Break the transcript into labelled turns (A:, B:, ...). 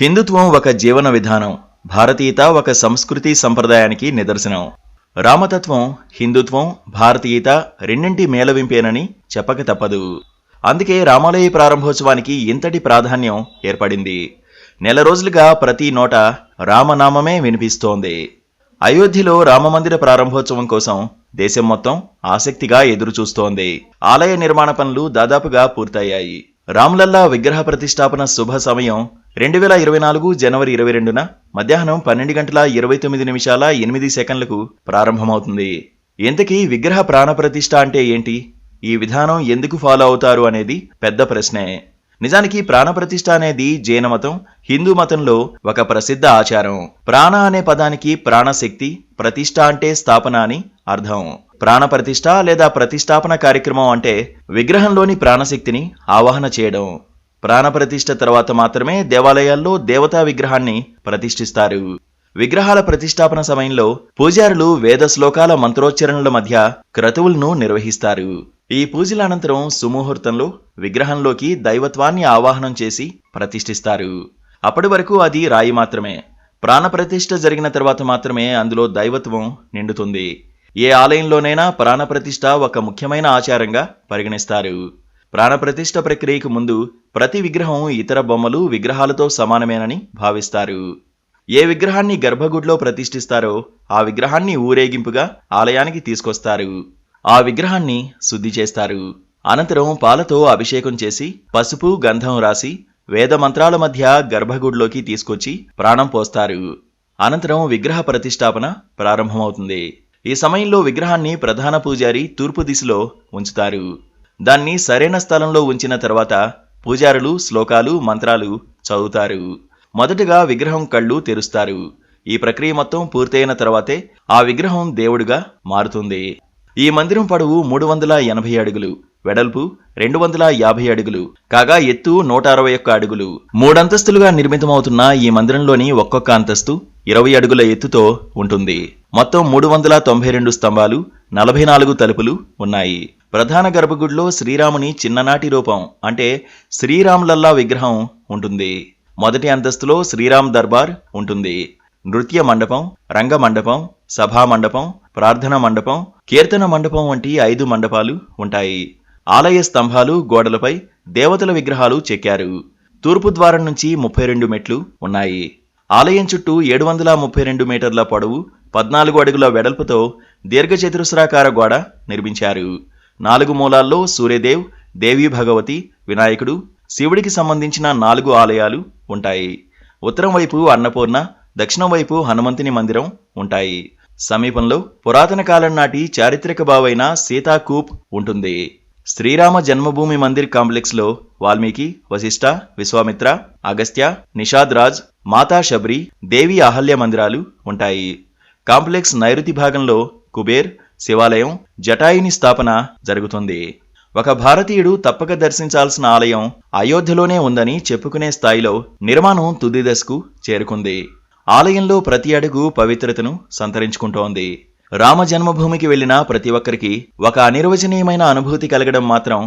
A: హిందుత్వం ఒక జీవన విధానం భారతీయత ఒక సంస్కృతి సంప్రదాయానికి నిదర్శనం. రామతత్వం హిందుత్వం భారతీయత రెండింటి మేళవింపేనని చెప్పక తప్పదు. అందుకే రామాలయ ప్రారంభోత్సవానికి ఇంతటి ప్రాధాన్యం ఏర్పడింది. నెల రోజులుగా ప్రతి నోట రామనామమే వినిపిస్తోంది. అయోధ్యలో రామమందిర ప్రారంభోత్సవం కోసం దేశం మొత్తం ఆసక్తిగా ఎదురుచూస్తోంది. ఆలయ నిర్మాణ పనులు దాదాపుగా పూర్తయ్యాయి. రామ్లల్లా విగ్రహ ప్రతిష్టాపన శుభ సమయం రెండు వేల ఇరవై నాలుగు జనవరి ఇరవై రెండున మధ్యాహ్నం పన్నెండు గంటల ఇరవై తొమ్మిది నిమిషాల ఎనిమిది సెకండ్లకు ప్రారంభమవుతుంది. ఇంతకీ విగ్రహ ప్రాణప్రతిష్ఠ అంటే ఏంటి? ఈ విధానం ఎందుకు ఫాలో అవుతారు అనేది పెద్ద ప్రశ్నే. నిజానికి ప్రాణప్రతిష్ఠ అనేది జైన మతం హిందూ మతంలో ఒక ప్రసిద్ధ ఆచారం. ప్రాణ అనే పదానికి ప్రాణశక్తి ప్రతిష్ఠ అంటే స్థాపన అని అర్థం. ప్రాణప్రతిష్ఠ లేదా ప్రతిష్టాపన కార్యక్రమం అంటే విగ్రహంలోని ప్రాణశక్తిని ఆవాహన చేయడం. ప్రాణప్రతిష్ఠ తర్వాత మాత్రమే దేవాలయాల్లో దేవతా విగ్రహాన్ని ప్రతిష్ఠిస్తారు. విగ్రహాల ప్రతిష్టాపన సమయంలో పూజారులు వేద శ్లోకాల మంత్రోచ్చరణల మధ్య క్రతువులను నిర్వహిస్తారు. ఈ పూజల అనంతరం సుముహూర్తంలో విగ్రహంలోకి దైవత్వాన్ని ఆవాహనం చేసి ప్రతిష్ఠిస్తారు. అప్పటి వరకు అది రాయి మాత్రమే. ప్రాణప్రతిష్ఠ జరిగిన తర్వాత మాత్రమే అందులో దైవత్వం నిండుతుంది. ఏ ఆలయంలోనైనా ప్రాణప్రతిష్ఠ ఒక ముఖ్యమైన ఆచారంగా పరిగణిస్తారు. ప్రాణప్రతిష్ఠ ప్రక్రియకు ముందు ప్రతి విగ్రహం ఇతర బొమ్మలు విగ్రహాలతో సమానమేనని భావిస్తారు. ఏ విగ్రహాన్ని గర్భగుడిలో ప్రతిష్ఠిస్తారో ఆ విగ్రహాన్ని ఊరేగింపుగా ఆలయానికి తీసుకొస్తారు. ఆ విగ్రహాన్ని శుద్ధి చేస్తారు. అనంతరం పాలతో అభిషేకం చేసి పసుపు గంధం రాసి వేద మంత్రాల మధ్య గర్భగుడిలోకి తీసుకొచ్చి ప్రాణం పోస్తారు. అనంతరం విగ్రహ ప్రతిష్టాపన ప్రారంభమవుతుంది. ఈ సమయంలో విగ్రహాన్ని ప్రధాన పూజారి తూర్పు దిశలో ఉంచుతారు. దాన్ని సరైన స్థలంలో ఉంచిన తర్వాత పూజారులు శ్లోకాలు మంత్రాలు చదువుతారు. మొదటగా విగ్రహం కళ్ళు తెరుస్తారు. ఈ ప్రక్రియ మొత్తం పూర్తయిన తర్వాతే ఆ విగ్రహం దేవుడిగా మారుతుంది. ఈ మందిరం పొడవు మూడు వందల ఎనభై అడుగులు వెడల్పు రెండు వందల యాభై అడుగులు కాగా ఎత్తు నూట అరవై ఒక్క అడుగులు. మూడంతస్తులుగా నిర్మితమవుతున్న ఈ మందిరంలోని ఒక్కొక్క అంతస్తు ఇరవై అడుగుల ఎత్తుతో ఉంటుంది. మొత్తం మూడు వందల తొంభై రెండు స్తంభాలు నలభై నాలుగు తలుపులు ఉన్నాయి. ప్రధాన గర్భగుడిలో శ్రీరాముని చిన్ననాటి రూపం అంటే శ్రీరాములల్లా విగ్రహం ఉంటుంది. మొదటి అంతస్తులో శ్రీరామ్ దర్బార్ ఉంటుంది. నృత్య మండపం రంగ మండపం సభా మండపం ప్రార్థన మండపం కీర్తన మండపం వంటి ఐదు మండపాలు ఉంటాయి. ఆలయ స్తంభాలు గోడలపై దేవతల విగ్రహాలు చెక్కారు. తూర్పు ద్వారం నుంచి ముప్పై రెండు మెట్లు ఉన్నాయి. ఆలయం చుట్టూ ఏడు వందల ముప్పై రెండు మీటర్ల పొడవు పద్నాలుగు అడుగుల వెడల్పుతో దీర్ఘచతురస్రాకార గోడ నిర్మించారు. నాలుగు మూలాల్లో సూర్యదేవ్ దేవి భగవతి వినాయకుడు శివుడికి సంబంధించిన నాలుగు ఆలయాలు ఉంటాయి. ఉత్తరం వైపు అన్నపూర్ణ దక్షిణం వైపు హనుమంతుని మందిరం ఉంటాయి. సమీపంలో పురాతన కాలం నాటి చారిత్రక బావైన సీతాకూప్ ఉంటుంది. శ్రీరామ జన్మభూమి మందిర్ కాంప్లెక్స్లో వాల్మీకి వశిష్ఠ విశ్వామిత్ర అగస్త్య నిషాద్ రాజ్ మాతా శబరి దేవి అహల్య మందిరాలు ఉంటాయి. కాంప్లెక్స్ నైరుతి భాగంలో కుబేర్ శివాలయం జటాయుని స్థాపన జరుగుతుంది. ఒక భారతీయుడు తప్పక దర్శించాల్సిన ఆలయం అయోధ్యలోనే ఉందని చెప్పుకునే స్థాయిలో నిర్మాణం తుది దశకు చేరుకుంది. ఆలయంలో ప్రతి అడుగు పవిత్రతను సంతరించుకుంటోంది. రామ జన్మభూమికి వెళ్ళిన ప్రతి ఒక్కరికి ఒక అనిర్వచనీయమైన అనుభూతి కలగడం మాత్రం